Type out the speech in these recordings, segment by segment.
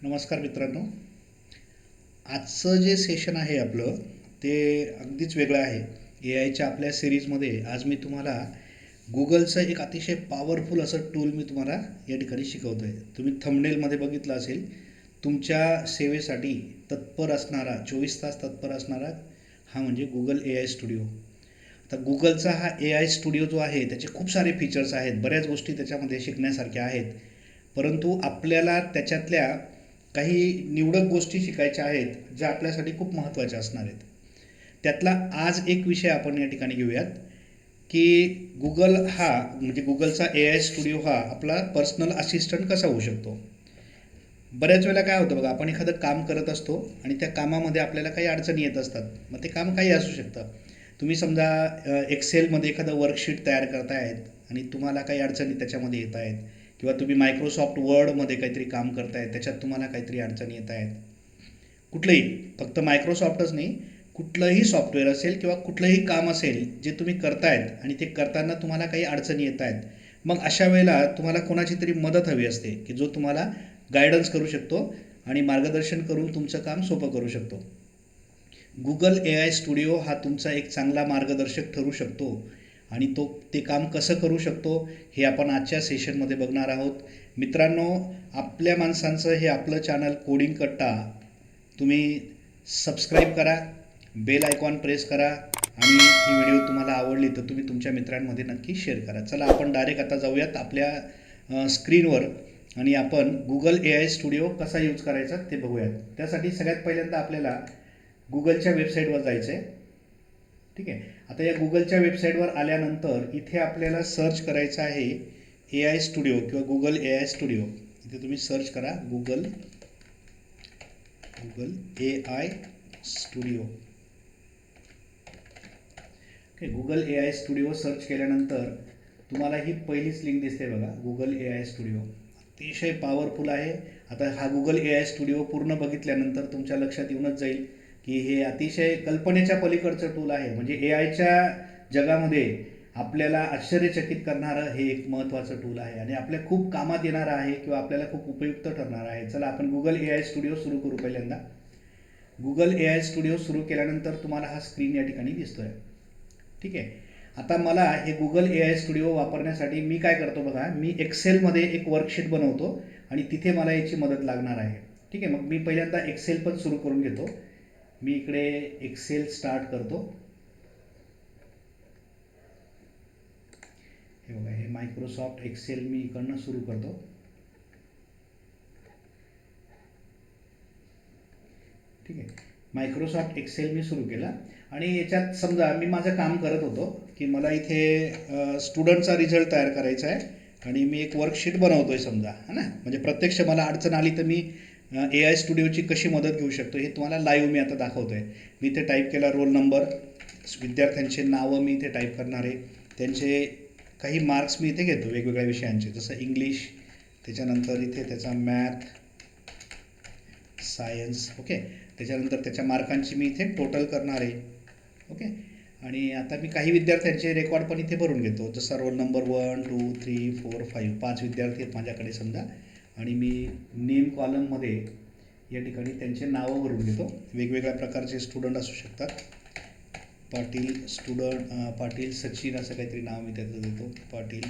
नमस्कार मित्रांनो. आजचं जे सेशन आहे आपलं ते अगदीच वेगळं आहे. ए आयच्या आपल्या सिरीजमध्ये आज मी तुम्हाला गुगलचं एक अतिशय पॉवरफुल असं टूल मी तुम्हाला या ठिकाणी शिकवतो आहे तुम्ही थंबनेलमध्ये बघितलं असेल तुमच्या सेवेसाठी तत्पर असणारा चोवीस तास तत्पर असणारा हा म्हणजे गुगल ए आय स्टुडिओ आता गुगलचा हा ए आय स्टुडिओ जो आहे त्याचे खूप सारे फीचर्स आहेत. बऱ्याच गोष्टी त्याच्यामध्ये शिकण्यासारख्या आहेत. परंतु आपल्याला त्याच्यातल्या काही निवडक गोष्टी शिकायच्या आहेत ज्या आपल्यासाठी खूप महत्त्वाच्या असणार आहेत. त्यातला आज एक विषय आपण या ठिकाणी घेऊयात की गुगल हा म्हणजे गुगलचा ए आय स्टुडिओ हा आपला पर्सनल असिस्टंट कसा होऊ शकतो? बऱ्याच वेळेला काय होतं बघा आपण एखादं काम करत असतो आणि त्या कामामध्ये आपल्याला काही अडचणी येत असतात मग ते काम काही असू शकतं. तुम्ही समजा एक्सेलमध्ये एखादं वर्कशीट तयार करतायत आणि तुम्हाला काही अडचणी त्याच्यामध्ये येत आहेत किंवा तुम्ही मायक्रोसॉफ्ट वर्डमध्ये काहीतरी काम करतायत त्याच्यात तुम्हाला काहीतरी अडचणी येत आहेत. कुठलंही फक्त मायक्रोसॉफ्टच नाही कुठलंही सॉफ्टवेअर असेल किंवा कुठलंही काम असेल जे तुम्ही करतायत आणि ते करताना तुम्हाला काही अडचणी येत आहेत मग अशा वेळेला तुम्हाला कोणाची तरी मदत हवी असते की जो तुम्हाला गायडन्स करू शकतो आणि मार्गदर्शन करून तुमचं काम सोपं करू शकतो. गुगल ए आय स्टुडिओ हा तुमचा एक चांगला मार्गदर्शक ठरू शकतो आणि तो ते काम कसं करू शकतो हे आपण आजच्या सेशनमध्ये बघणार आहोत. मित्रांनो आपल्या माणसांचं हे आपलं चॅनल कोडिंग कट्टा तुम्ही सबस्क्राईब करा बेल आयकॉन प्रेस करा आणि ही व्हिडिओ तुम्हाला आवडली तर तुम्ही तुमच्या मित्रांमध्ये नक्की शेअर करा. चला आपण डायरेक्ट आता जाऊयात आपल्या स्क्रीनवर आणि आपण गुगल ए आय स्टुडिओ कसा यूज करायचा ते बघूयात. त्यासाठी सगळ्यात पहिल्यांदा आपल्याला गुगलच्या वेबसाईटवर जायचं आहे ठीक आहे? आता या गुगलच्या वेबसाईटवर आल्यानंतर इथे आपल्याला सर्च करायचं आहे ए आय स्टुडिओ किंवा गुगल ए आय स्टुडिओ इथे तुम्ही सर्च करा Google Google A I studio okay Google A I studio search केल्यानंतर तुम्हाला ही पहिलीच लिंक दिसते बघा गुगल ए आय स्टुडिओ अतिशय पॉवरफुल आहे. आता हा गुगल ए आय स्टुडिओ पूर्ण बघितल्यानंतर तुमच्या लक्षात येऊनच जाईल. की हे अतिशय कल्पनेच्या पलीकडचं टूल आहे. म्हणजे ए आयच्या जगामध्ये आपल्याला आश्चर्यचकित करणारं हे एक महत्त्वाचं टूल आहे. आणि आपल्या खूप कामात येणारं आहे किंवा आपल्याला खूप उपयुक्त ठरणार आहे. चला आपण गुगल ए आय स्टुडिओ सुरू करू पहिल्यांदा. गुगल ए आय स्टुडिओ सुरू केल्यानंतर तुम्हाला हा स्क्रीन या ठिकाणी दिसतो आहे ठीक आहे? आता मला हे गुगल ए आय स्टुडिओ वापरण्यासाठी मी काय करतो बघा मी एक्सेलमध्ये एक वर्कशीट बनवतो आणि तिथे मला याची मदत लागणार आहे. ठीक आहे? मग मी पहिल्यांदा एक्सेल पण सुरू करून घेतो. मी इकडे एक्सेल स्टार्ट करतो. हे बघा हे मायक्रोसॉफ्ट एक्सेल मी इकडनं सुरू करतो. ठीक आहे. मायक्रोसॉफ्ट एक्सेल मी सुरू केला. आणि याच्यात समजा मी माझं काम करत होतो की मला इथे स्टुडंटचा रिझल्ट तयार करायचा आहे. आणि मी एक वर्कशीट बनवतो आहे समजा है ना? म्हणजे प्रत्यक्ष मला अडचण आली तर मी ए आय स्टुडिओची कशी मदत घेऊ शकतो हे तुम्हाला लाईव्ह मी आता दाखवतो आहे मी इथे टाईप केला रोल नंबर विद्यार्थ्यांचे नावं मी इथे टाईप करणार आहे. त्यांचे काही मार्क्स मी इथे घेतो वेगवेगळ्या विषयांचे जसं इंग्लिश त्याच्यानंतर इथे त्याचा मॅथ सायन्स ओके त्याच्यानंतर त्याच्या मार्कांची मी इथे टोटल करणार आहे ओके आणि आता मी काही विद्यार्थ्यांचे रेकॉर्ड पण इथे भरून घेतो. जसा roll number one two three four five पाच विद्यार्थी आहेत माझ्याकडे समजा. आणि मी नेम कॉलममध्ये या ठिकाणी त्यांचे नावं भरून घेतो. वेगवेगळ्या प्रकारचे स्टुडंट असू शकतात. पाटील स्टुडंट पाटील सचिन असं काहीतरी नाव मी त्याचं देतो. पाटील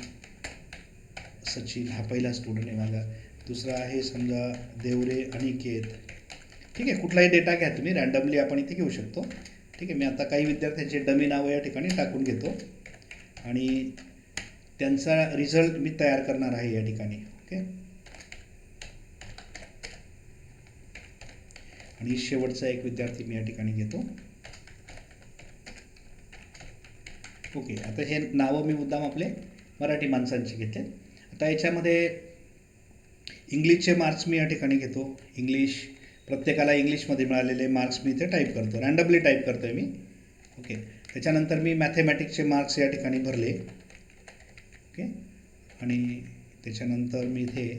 सचिन हा पहिला स्टुडंट आहे माझा. दुसरा आहे समजा देवरे अनिकेत ठीक आहे कुठलाही डेटा घ्या तुम्ही. रँडमली आपण इथे घेऊ शकतो. ठीक आहे मी आता काही विद्यार्थ्यांचे डमी नावं या ठिकाणी टाकून घेतो. आणि त्यांचा रिझल्ट मी तयार करणार आहे या ठिकाणी. ओके? आणि शेवटचा एक विद्यार्थी मी या ठिकाणी घेतो. ओके आता हे नावं मी मुद्दाम आपले मराठी माणसांचे घेतले आता याच्यामध्ये इंग्लिशचे मार्क्स मी या ठिकाणी घेतो. इंग्लिश प्रत्येकाला इंग्लिशमध्ये मिळालेले मार्क्स मी इथे टाईप करतो. रँडमली टाईप करतो आहे मी. ओके त्याच्यानंतर मी मॅथेमॅटिक्सचे मार्क्स या ठिकाणी भरले. ओके आणि त्याच्यानंतर मी इथे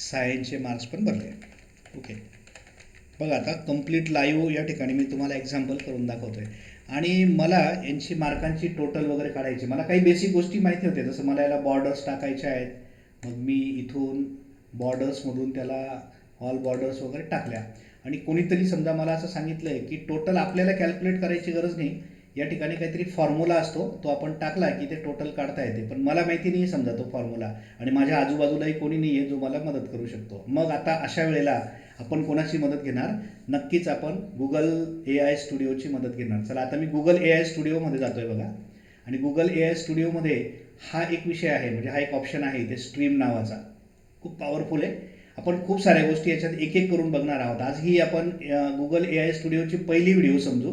सायन्सचे मार्क्स पण भरले. ओके बघा आता कंप्लीट लाईव्ह या ठिकाणी मी तुम्हाला एक्झाम्पल करून दाखवतो आहे आणि मला यांची मार्कांची टोटल वगैरे काढायची मला काही बेसिक गोष्टी माहिती होत्या जसं मला याला बॉर्डर्स टाकायच्या आहेत मग मी इथून बॉर्डर्समधून त्याला ऑल बॉर्डर्स वगैरे टाकल्या. आणि कोणीतरी समजा मला असं सांगितलं आहे की टोटल आपल्याला कॅल्क्युलेट करायची गरज नाही या ठिकाणी काहीतरी फॉर्म्युला असतो तो आपण टाकला की ते टोटल काढता येते. पण मला माहिती नाही समजा तो फॉर्म्युला आणि माझ्या आजूबाजूलाही कोणी नाही आहे जो मला मदत करू शकतो. मग आता अशा वेळेला आपण कोणाची मदत घेणार? नक्कीच आपण गुगल ए आय स्टुडिओची मदत घेणार. चला आता मी गुगल ए आय स्टुडिओमध्ये जातोय बघा. आणि गुगल ए आय स्टुडिओमध्ये हा एक विषय आहे म्हणजे हा एक ऑप्शन आहे ते स्ट्रीम नावाचा. खूप पॉवरफुल आहे. आपण खूप साऱ्या गोष्टी याच्यात एक एक करून बघणार आहोत. आज ही आपण गुगल ए आय स्टुडिओची पहिली व्हिडिओ समजू.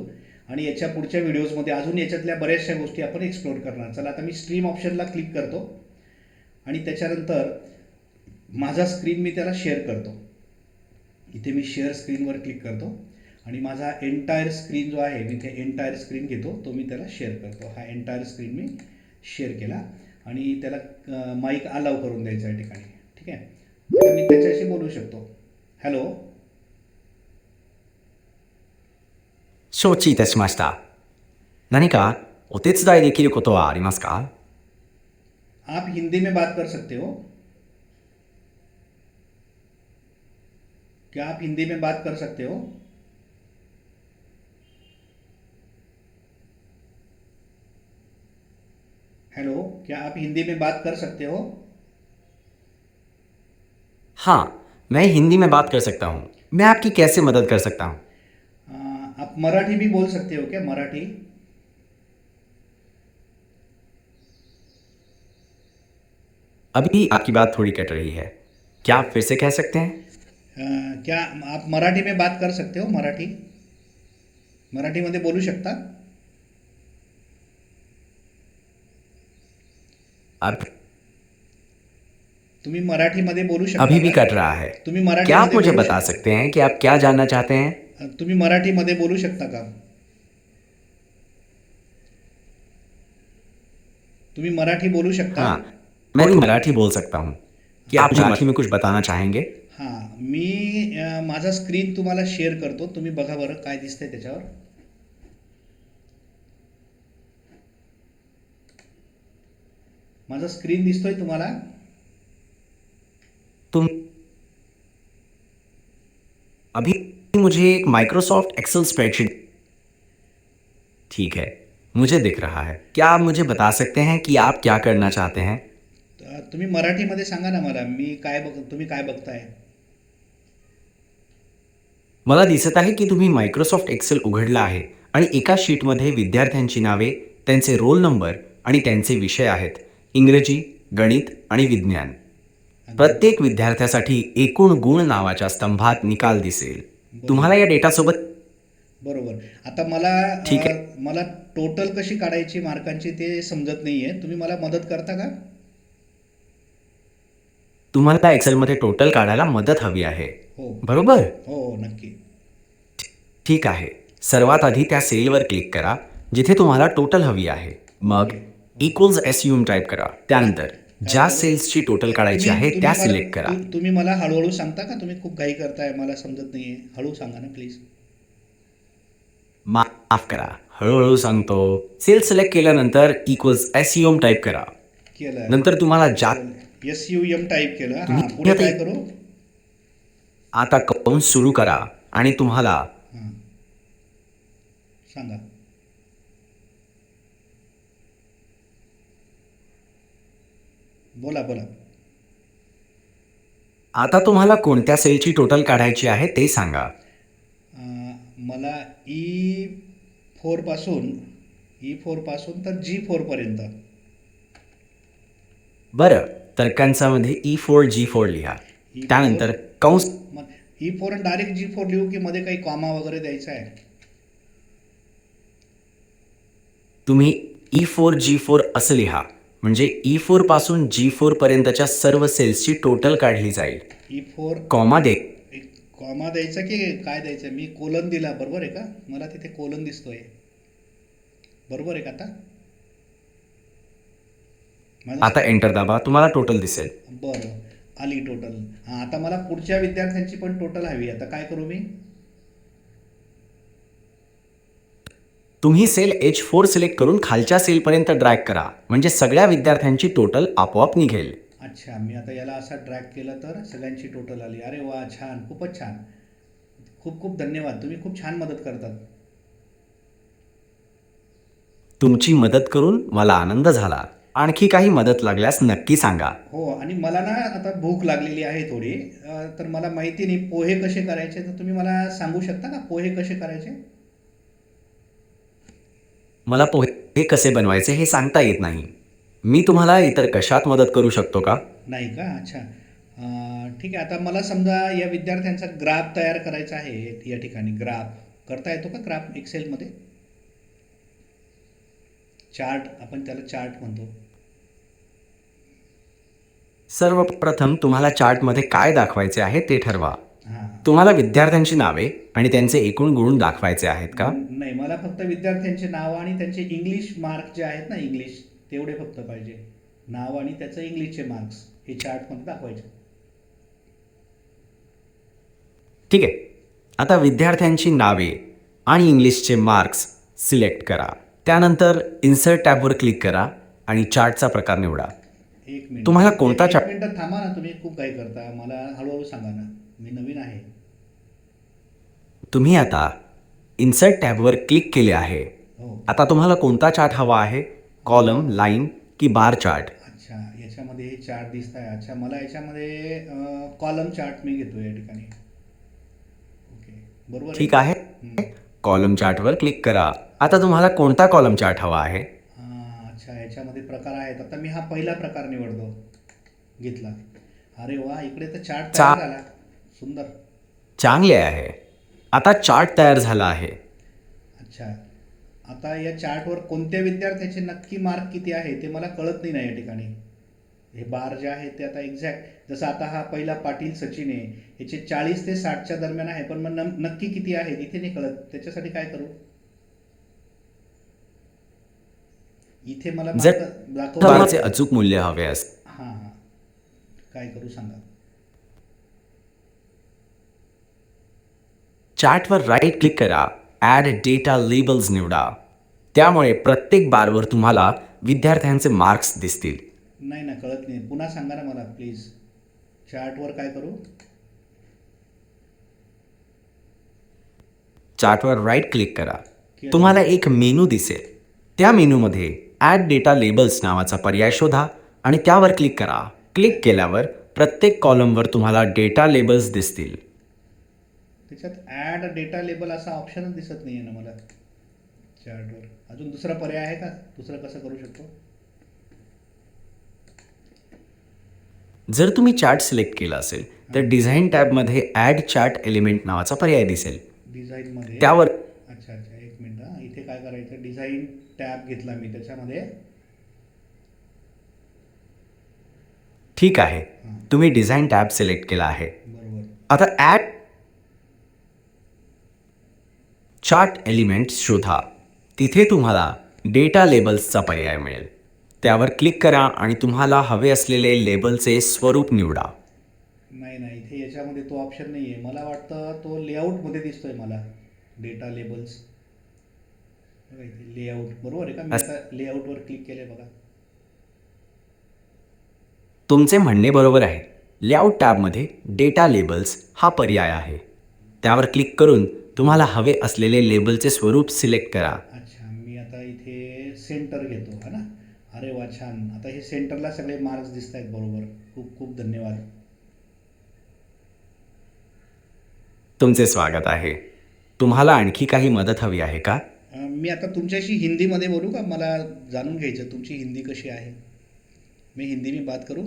आणि याच्या पुढच्या व्हिडिओजमध्ये अजून याच्यातल्या बऱ्याचशा गोष्टी आपण एक्सप्लोर करणार. चला आता मी स्ट्रीम ऑप्शनला क्लिक करतो. आणि त्याच्यानंतर माझा स्क्रीन मी त्याला शेअर करतो. इथे मी शेअर स्क्रीनवर क्लिक करतो आणि माझा एंटायर स्क्रीन जो आहे मी ते एंटायर स्क्रीन घेतो तो मी त्याला शेअर करतो हा एंटायर स्क्रीन मी शेअर केला आणि त्याला माईक अलाव करून द्यायचा या ठिकाणी ठीक आहे आता मी त्याच्याशी बोलू शकतो हॅलो 承知いたしました。何かお手伝いできることはありますか आप हिंदी में बात कर सकते हो क्या आप हिंदी में बात कर सकते हो? हेलो क्या आप हिंदी में बात कर सकते हो? हाँ मैं हिंदी में बात कर सकता हूँ। मैं आपकी कैसे मदद कर सकता हूँ? आ, आप मराठी भी बोल सकते हो क्या मराठी? अभी आपकी बात थोड़ी कट रही है। क्या आप फिर से कह सकते हैं? क्या आप मराठी में बात कर सकते हो? मराठी? मराठी मराठीमध्ये बोलू शकता? तुम्ही मराठीमध्ये बोलू शकता अभी भी? कट रहा है. तुम्ही मराठी क्या आप मुझे बता सकते हैं कि आप क्या जानना चाहते हैं? तुम्ही मराठीमध्ये बोलू शकता का? तुम्ही मराठी बोलू शकता? हाँ मैं भी मराठी बोल सकता हूँ. क्या आप मराठी में कुछ बताना चाहेंगे? हाँ मी माझा स्क्रीन तुम्हाला शेअर करतो. तुम्ही बघा बरं काय दिसतंय त्याच्यावर. माझा स्क्रीन दिसतोय तुम्हाला. तुम अभी मुझे एक माइक्रोसॉफ्ट एक्सेल स्प्रेडशीट ठीक है मुझे दिख रहा है। क्या आप मुझे बता सकते हैं कि आप क्या करना चाहते हैं? तुम्ही मराठीमध्ये सांगा ना मला. मी काय बघ तुम्ही काय बघताय? मला दिसत आहे की तुम्ही मायक्रोसॉफ्ट एक्सेल उघडला आहे आणि एका शीटमध्ये विद्यार्थ्यांची नावे त्यांचे रोल नंबर आणि त्यांचे विषय आहेत. इंग्रजी गणित आणि विज्ञान. प्रत्येक विद्यार्थ्यासाठी एकूण गुण नावाच्या स्तंभात निकाल दिसेल. तुम्हाला या डेटासोबत बरोबर. आता मला ठीक अ, मला टोटल कशी काढायची मार्कांची ते समजत नाहीये. तुम्ही मला मदत करता का? तुम्हाला एक्सेलमध्ये टोटल काढायला मदत हवी आहे. हो. बरोबर? हो नक्की. ठीक आहे. सर्वात आधी त्या सेलवर क्लिक करा जिथे तुम्हाला टोटल हवी आहे. मग इक्वल्स एस यू टाईप करा. त्यानंतर ज्या सेल्सची टोटल काढायची आहे त्या सिलेक्ट करा. तुम्ही मला हळूहळू सांगता का? तुम्ही खूप घाई करताय मला समजत नाहीये. हळू सांगा ना प्लीज माफ करा. हळूहळू सांगतो. सेल सिलेक्ट केल्यानंतर इक्वल्स एस यू टाईप करा. केलं नंतर तुम्हाला ज्या एस यू एम टाईप केलं. हां पुढे काय करू? आता कंस सुरू करा आणि तुम्हाला सांगा. बोला बोला. आता तुम्हाला कोणत्या सेलची टोटल काढायची आहे ते सांगा. मला ई फोरपासून ई फोरपासून तर जी फोरपर्यंत बरं तर कंसामध्ये ई फोर जी फोर लिहा. त्यानंतर कंस E four direct G four लिहू की मध्ये काही कॉमा वगैरे द्यायचा आहे. तुम्ही ई फोर जी फोर असं लिहा. म्हणजे ई फोरपासून जी फोर पर्यंतच्या सर्व सेल्सची टोटल काढली जाईल. ई फोर कॉमा दे. एक कॉमा द्यायचा की काय द्यायचं? मी कोलन दिला बरोबर आहे का? मला तिथे कोलन दिसतोय. बरोबर आहे का आता? आता एंटर दाबा. तुम्हाला टोटल दिसेल. बरं. आली टोटल हां आता मला पुढच्या विद्यार्थ्यांची पण टोटल हवी. आता काय करू मी? तुम्ही सेल एच फोर सिलेक्ट करून खालच्या सेलपर्यंत ड्रॅग करा. म्हणजे सगळ्या विद्यार्थ्यांची टोटल आपोआप निघेल. अच्छा मी आता याला असा ड्रॅग केलं तर सगळ्यांची टोटल आली. अरे वा छान. खूपच छान. खूप खूप धन्यवाद. तुम्ही खूप छान मदत करतात. तुमची मदत करून मला आनंद झाला. आणखी काही मदत लागल्यास नक्की सांगा. हो आणि मला ना आता भूक लागलेली आहे थोडी. अं, तर मला माहिती नाही पोहे कसे करायचे? तर तुम्ही मला सांगू शकता का पोहे कसे करायचे? मला पोहे कसे बनवायचे हे सांगता येत नाही. मी तुम्हाला इतर कशात मदत करू शकतो का? नाही का? अच्छा. अं, ठीक आहे. आता मला समजा या विद्यार्थ्यांचा ग्राफ तयार करायचा आहे या ठिकाणी ग्राफ. करता येतो का ग्राफ एक्सेलमध्ये चार्ट आपण त्याला चार्ट म्हणतो. सर्वप्रथम तुम्हाला चार्टमध्ये काय दाखवायचे आहे ते ठरवा. तुम्हाला विद्यार्थ्यांची नावे आणि त्यांचे एकूण गुण दाखवायचे आहेत का? नाही मला फक्त विद्यार्थ्यांचे नाव आणि त्यांचे इंग्लिश मार्क जे आहेत ना इंग्लिश तेवढे फक्त पाहिजे. नाव आणि त्याचं इंग्लिशचे मार्क्स हे चार्टमध्ये दाखवायचे. ठीक आहे. आता विद्यार्थ्यांची नावे आणि इंग्लिशचे मार्क्स सिलेक्ट करा. त्यानंतर इन्सर्ट टॅबवर क्लिक करा आणि चार्टचा प्रकार निवडा. एक मिनिट. तुम्हाला कोणता एक चार्ट- मिनिट थांबा ना तुम्ही खूप काही करता. मला हळूहळू सांगा ना. मी नवीन आहे. तुम्ही आता इन्सर्ट टॅबवर क्लिक केले आहे. हो. आता तुम्हाला कोणता चार्ट हवा आहे? कॉलम लाईन की बार चार्ट अच्छा याच्यामध्ये हे चार्ट दिसत आहे अच्छा मला याच्यामध्ये कॉलम चार्ट मी घेतो या ठिकाणी. ओके बरोबर ठीक आहे. कॉलम चार्टवर क्लिक करा. आता तुम्हाला कोणता कॉलम चार्ट हवा आहे? याच्यामध्ये प्रकार आहेत. आता मी हा पहिला प्रकार निवडतो. घेतला. अरे वा इकडे तर चार्ट तयार झाला. सुंदर. चांगले आहे. आता चार्ट तयार झाला आहे. अच्छा. आता या चार्टवर कोणत्या विद्यार्थ्याचे नक्की मार्क किती आहे ते मला कळत नाही ना या ठिकाणी. हे बार जे आहे ते आता एक्झॅक्ट जसं आता हा पहिला पाटील सचिन आहे याचे चाळीस ते साठच्या दरम्यान आहे पण मग नक्की किती आहे इथे नाही कळत. त्याच्यासाठी काय करू? इथे मला जर mark दाखव तुम्हाला अचूक मूल्य हवे असेल. हां हां. काय करू सांगा? चार्टवर राईट क्लिक करा ॲड डेटा लेबल्स निवडा. त्यामुळे प्रत्येक बारवर तुम्हाला विद्यार्थ्यांचे मार्क्स दिसतील. नाही ना कळत नाही. पुन्हा सांगा ना मला प्लीज चार्टवर काय करू? चार्टवर राईट क्लिक करा. तुम्हाला एक मेनू दिसेल. त्या मेनूमध्ये ॲड डेटा लेबल्स नावाचा पर्याय शोधा आणि त्यावर क्लिक करा. क्लिक केल्यावर प्रत्येक कॉलमवर तुम्हाला डेटा लेबल्स दिसतील. त्याच्यात ॲड डेटा लेबल असा ऑप्शनच दिसत नाही आहे ना मला. चार्टवर अजून दुसरा पर्याय आहे का? दुसरं कसं करू शकतो? जर तुम्ही चार्ट सिलेक्ट केला असेल तर डिझाईन टॅबमध्ये ॲड चार्ट एलिमेंट नावाचा पर्याय दिसेल. डिझाईनमध्ये त्यावर अच्छा अच्छा. एक मिनिट इथे काय करायचं? डिझाईन टॅब घेतला मी त्याच्यामध्ये. ठीक आहे. तुम्ही डिझाईन टॅब सिलेक्ट केला आहे. आता ॲड चार्ट एलिमेंट शोधा. तिथे तुम्हाला डेटा लेबल्सचा पर्याय मिळेल. त्यावर क्लिक करा आणि तुम्हाला हवे असलेले लेबलचे स्वरूप निवडा. नाही नाही इथे याच्यामध्ये तो ऑप्शन नाही आहे मला वाटतं तो लेआउटमध्ये दिसतोय मला. Data labels. बघा इथे लेआउट बरोबर आहे का? मी आता लेआउटवर क्लिक केले बघा. तुमचे म्हणणे बरोबर आहे लेआउट टॅबमध्ये डेटा लेबल्स हा पर्याय आहे. त्यावर क्लिक करून तुम्हाला हवे असलेले लेबलचे स्वरूप सिलेक्ट करा. अच्छा मी आता इथे सेंटर घेतो है ना? अरे वा छान. आता हे सेंटरला सगळे मार्क्स दिसत आहेत बरोबर. खूप खूप धन्यवाद. तुमचे स्वागत आहे. तुम्हाला आणखी काही मदत हवी आहे का? मी आता तुमच्याशी हिंदीमध्ये बोलू का? मला जाणून घ्यायचं तुमची हिंदी कशी आहे? मी हिंदी में बात करू?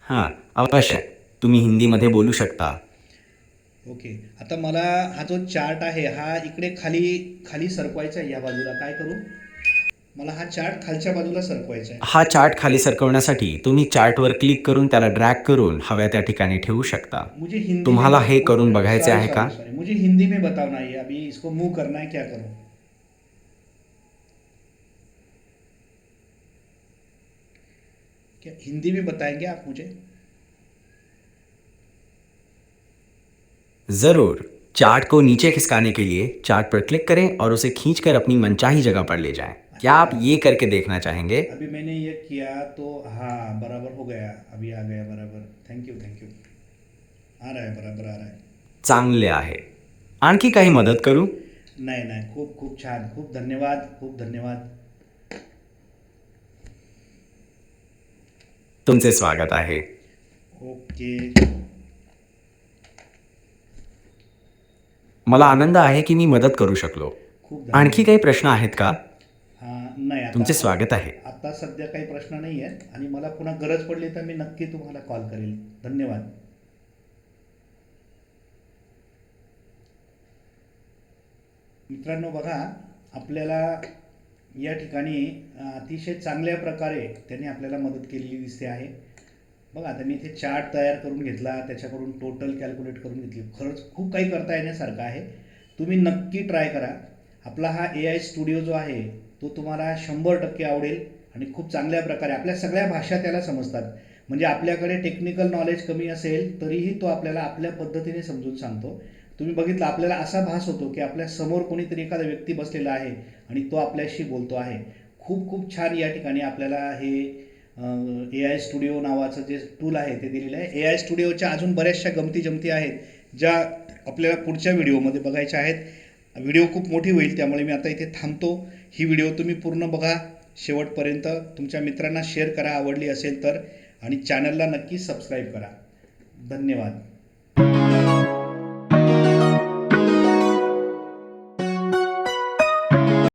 हां अवश्य तुम्ही हिंदीमध्ये बोलू शकता. ओके. आता मला हा जो चार्ट आहे हा इकडे खाली खाली सरकवायचा आहे या बाजूला. काय करू? मला हा चार्ट खालच्या बाजूला सरकवायचा आहे. हा चार्ट खाली सरकवण्यासाठी तुम्ही चार्टवर क्लिक करून त्याला ड्रॅग करून हव्या त्या ठिकाणी ठेवू शकता. हिंदी तुम्हाला हे करून बघायचे आहे का? मुझे हिंदी में बताना है अभी इसको मूव करना है क्या करूँ? क्या हिंदी में बताएँगे आप मुझे? ज़रूर। चार्ट को नीचे खिसकाने के लिए चार्ट पर क्लिक करें और उसे खींचकर अपनी मनचाही जगह पर ले जाएँ। क्या आप ये करके देखना चाहेंगे? अभी मैंने ये किया तो हाँ बराबर हो गया। अभी आ गया बराबर। थैंक यू थैंक यू आ रहा है बराबर आ रहा है। चांगले आहे। आणखी काही मदत करू? नाही नाही. खूप खूप छान. खूप धन्यवाद खूप धन्यवाद. तुमचे स्वागत आहे. ओके. मला आनंद आहे की मी मदत करू शकलो. खूप आणखी काही प्रश्न आहेत का? हां नाही आता तुमचे स्वागत आहे. आता सध्या काही प्रश्न नाही आहेत आणि मला पुन्हा गरज पडली तर मी नक्की तुम्हाला कॉल करेल. धन्यवाद. मित्रांनो बघा आपल्याला या ठिकाणी अतिशय चांगल्या प्रकारे त्यांनी आपल्याला मदत केलेली दिसते आहे. बघा आता मी इथे चार्ट तयार करून घेतला त्याच्याकडून टोटल कॅल्क्युलेट करून घेतली. खरंच खूप काही करता येण्यासारखं आहे. तुम्ही नक्की ट्राय करा. आपला हा ए आय स्टुडिओ जो आहे तो तुम्हाला शंभर टक्के आवडेल आणि खूप चांगल्या प्रकारे आपल्या सगळ्या भाषा त्याला समजतात. म्हणजे आपल्याकडे टेक्निकल नॉलेज कमी असेल तरीही तो आपल्याला आपल्या पद्धतीने समजून सांगतो. तुम्ही बघितलं आपल्याला असा भास होतो की आपल्यासमोर कोणीतरी एखादा व्यक्ती बसलेला आहे आणि तो आपल्याशी बोलतो आहे. खूप खूप छान या ठिकाणी आपल्याला हे ए आय स्टुडिओ नावाचं जे टूल आहे ते दिलेलं आहे. ए आय स्टुडिओच्या अजून बऱ्याचशा गमती जमती आहेत ज्या आपल्याला पुढच्या व्हिडिओमध्ये बघायच्या आहेत. व्हिडिओ खूप मोठी होईल त्यामुळे मी आता इथे थांबतो. ही व्हिडिओ तुम्ही पूर्ण बघा. शेवटपर्यंत तुमच्या मित्रांना शेअर करा आवडली असेल तर. आणि चॅनलला नक्की सबस्क्राईब करा. धन्यवाद.